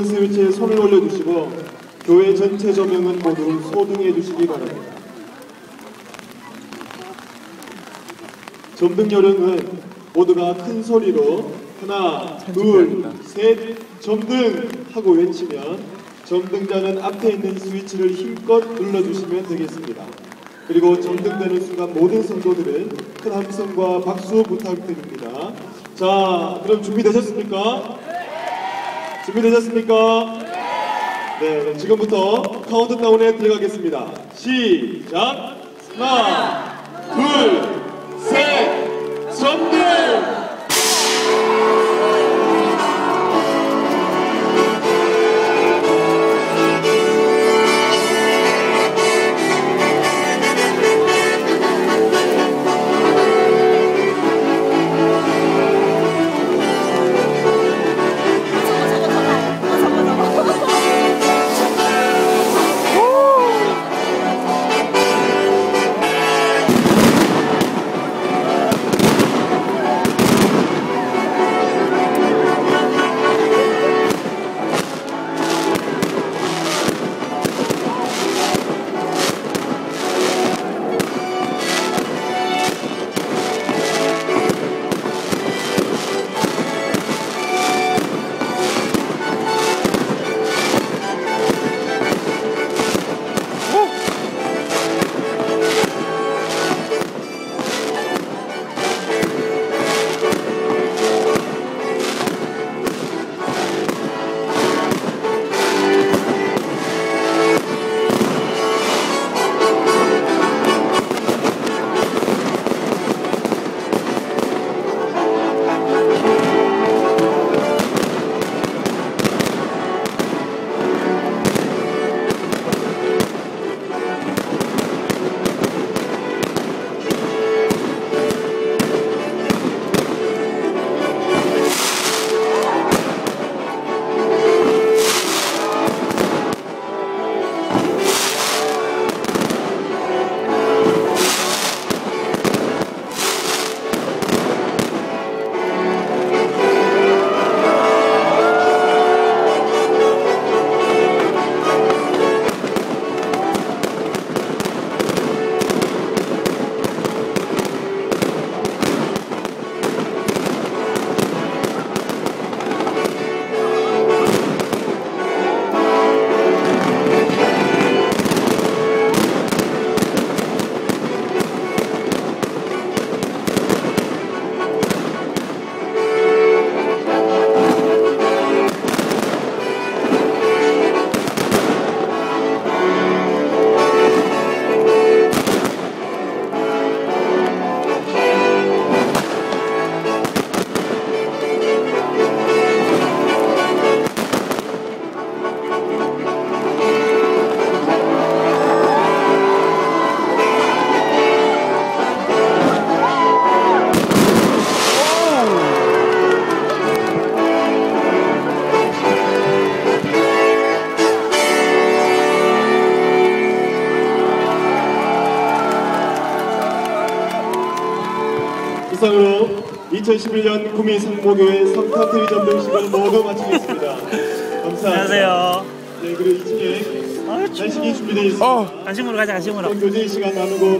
스위치에 손을 올려주시고 교회 전체 조명은 모두 소등해 주시기 바랍니다. 점등 요령은 모두가 큰 소리로 하나, 둘, 셋, 점등 하고 외치면 점등자는 앞에 있는 스위치를 힘껏 눌러주시면 되겠습니다. 그리고 점등되는 순간 모든 성도들은 큰 함성과 박수 부탁드립니다. 자, 그럼 준비되셨습니까? 준비되셨습니까? 네, 그럼 지금부터 카운트다운에 들어가겠습니다. 시작! 하나, 둘, 셋, 점등! 이상으로 2011년 구미 상모교회 성탄트리 점등식을 모두 마치겠습니다. 감사합니다. 안녕하세요. 네, 그리고 2층에 아, 간식이 준비되어 있습니다. 간식으로 가자, 간식으로. 교제 시간 나누고